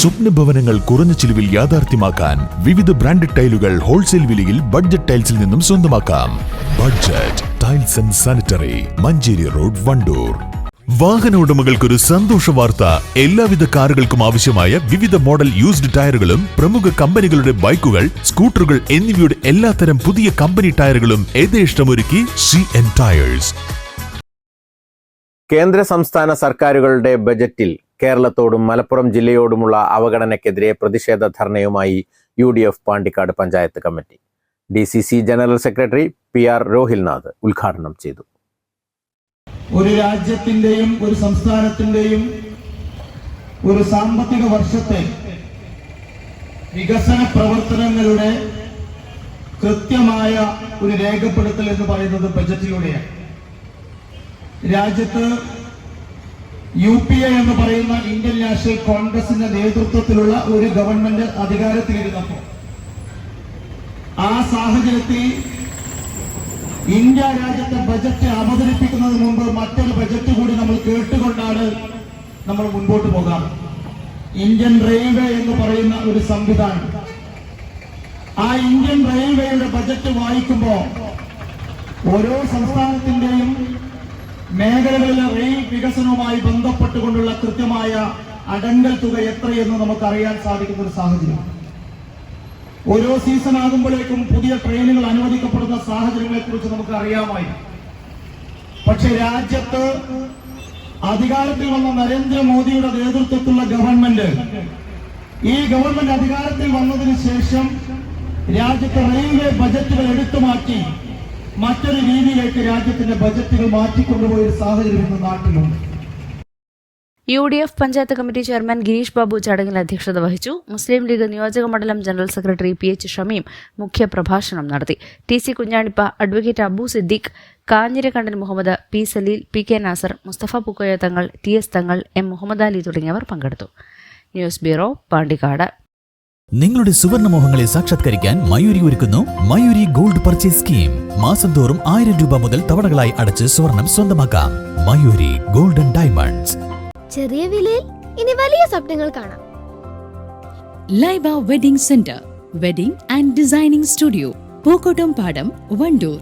സ്വപ്ന ഭവനങ്ങൾ കുറഞ്ഞ ചിലവിൽ യാഥാർത്ഥ്യമാക്കാൻ വിവിധ ബ്രാൻഡഡ് ടൈലുകൾ ഹോൾസെയിൽ വിലയിൽ ബഡ്ജറ്റ് ടൈൽസിൽ നിന്നും സ്വന്തമാക്കാം. Budget tiles and sanitary Manjeri road Wandoor. വാഹന ഉടമകൾക്കൊരു സന്തോഷ വാർത്ത. എല്ലാവിധ കാറുകൾക്കും ആവശ്യമായ വിവിധ മോഡൽ യൂസ്ഡ് ടയറുകളും പ്രമുഖ കമ്പനികളുടെ ബൈക്കുകൾ സ്കൂട്ടറുകൾ എന്നിവയുടെ എല്ലാത്തരം പുതിയ കമ്പനി ടയറുകളും യഥേഷ്ടമൊരുക്കി സി എൻ ടയേഴ്സ് കേന്ദ്ര സംസ്ഥാന സർക്കാരുകളുടെ ബജറ്റിൽ കേരളത്തോടും മലപ്പുറം ജില്ലയോടുമുള്ള അവഗണനയ്ക്കെതിരെ പ്രതിഷേധ ധർണയുമായി U D F Pandikkad panchayat committee. D C C general secretary P R Rohilnath ഉദ്ഘാടനം ചെയ്തു. ഒരു രാജ്യത്തിന്റെയും ഒരു സംസ്ഥാനത്തിന്റെയും ഒരു സാമ്പത്തിക വർഷത്തെ വികസന പ്രവർത്തനങ്ങളുടെ കൃത്യമായ ഒരു രേഖപ്പെടുത്തൽ എന്ന് പറയുന്നത് ബജറ്റിലൂടെയാണ്. രാജ്യത്ത് യു പി എ എന്ന് പറയുന്ന ഇന്ത്യൻ നാഷണൽ കോൺഗ്രസിന്റെ നേതൃത്വത്തിലുള്ള ഒരു ഗവൺമെന്റ് അധികാരത്തിലിരുന്നപ്പോൾ ആ സാഹചര്യത്തിൽ ഇന്ത്യ രാജ്യത്തെ ബജറ്റ് അവതരിപ്പിക്കുന്നതിന് മുമ്പ് മറ്റൊരു ബജറ്റ് കൂടി നമ്മൾ കേട്ടുകൊണ്ടാണ് നമ്മൾ മുൻപോട്ട് പോകാറ്. ഇന്ത്യൻ റെയിൽവേ എന്ന് പറയുന്ന ഒരു സംവിധാനം. ആ ഇന്ത്യൻ റെയിൽവേയുടെ ബജറ്റ് വായിക്കുമ്പോൾ ഓരോ സംസ്ഥാനത്തിന്റെയും മേഖലകളിലെ റെയിൽ വികസനവുമായി ബന്ധപ്പെട്ടുകൊണ്ടുള്ള കൃത്യമായ അടങ്കൽ തുക എത്രയെന്ന് നമുക്ക് അറിയാൻ സാധിക്കുന്ന ഒരു സാഹചര്യം. ഓരോ സീസൺ ആകുമ്പോഴേക്കും പുതിയ ട്രെയിനുകൾ അനുവദിക്കപ്പെടുന്ന സാഹചര്യങ്ങളെ കുറിച്ച് നമുക്ക് അറിയാമായി പക്ഷെ രാജ്യത്ത് അധികാരത്തിൽ വന്ന നരേന്ദ്രമോദിയുടെ നേതൃത്വത്തിലുള്ള ഗവൺമെന്റ് ഈ ഗവൺമെന്റ് അധികാരത്തിൽ വന്നതിന് ശേഷം രാജ്യത്തെ റെയിൽവേ ബജറ്റുകൾ എടുത്തു മാറ്റി മറ്റൊരു രീതിയിലേക്ക് രാജ്യത്തിന്റെ ബജറ്റുകൾ മാറ്റിക്കൊണ്ടുപോയ ഒരു സാഹചര്യം ഇന്ന് നാട്ടിലുണ്ട്. U D F panchayat committee chairman Girish Babu ചടങ്ങിൽ അധ്യക്ഷത വഹിച്ചു. മുസ്ലിം ലീഗ് നിയോജക മണ്ഡലം general secretary P H Shameem മുഖ്യ പ്രഭാഷണം നടത്തി. T C Kunhanippa advocate Abu Siddique Kanhirakkandan Muhammad P Saleel P K Nasar Mustafa Pukkoya Thangal T S Thangal M Muhammad Ali തുടങ്ങിയവർ പങ്കെടുത്തു. News bureau Pandikkad. നിങ്ങളുടെ സുവർണമോഹങ്ങളെ സാക്ഷാത്കരിക്കാൻ മയൂരി ഒരുക്കുന്നു മയൂരി ഗോൾഡ് പർച്ചേസ് സ്കീം. മാസം തോറും ആയിരം രൂപ മുതൽ തവണകളായി അടച്ച് സ്വർണം സ്വന്തമാക്കാം. Mayuri golden diamonds. ചെറിയ വിലയിൽ ഇനി വലിയ സ്വപ്നങ്ങൾ കാണാം. Laiba wedding centre wedding and designing studio Pookkottum Padam Wandoor.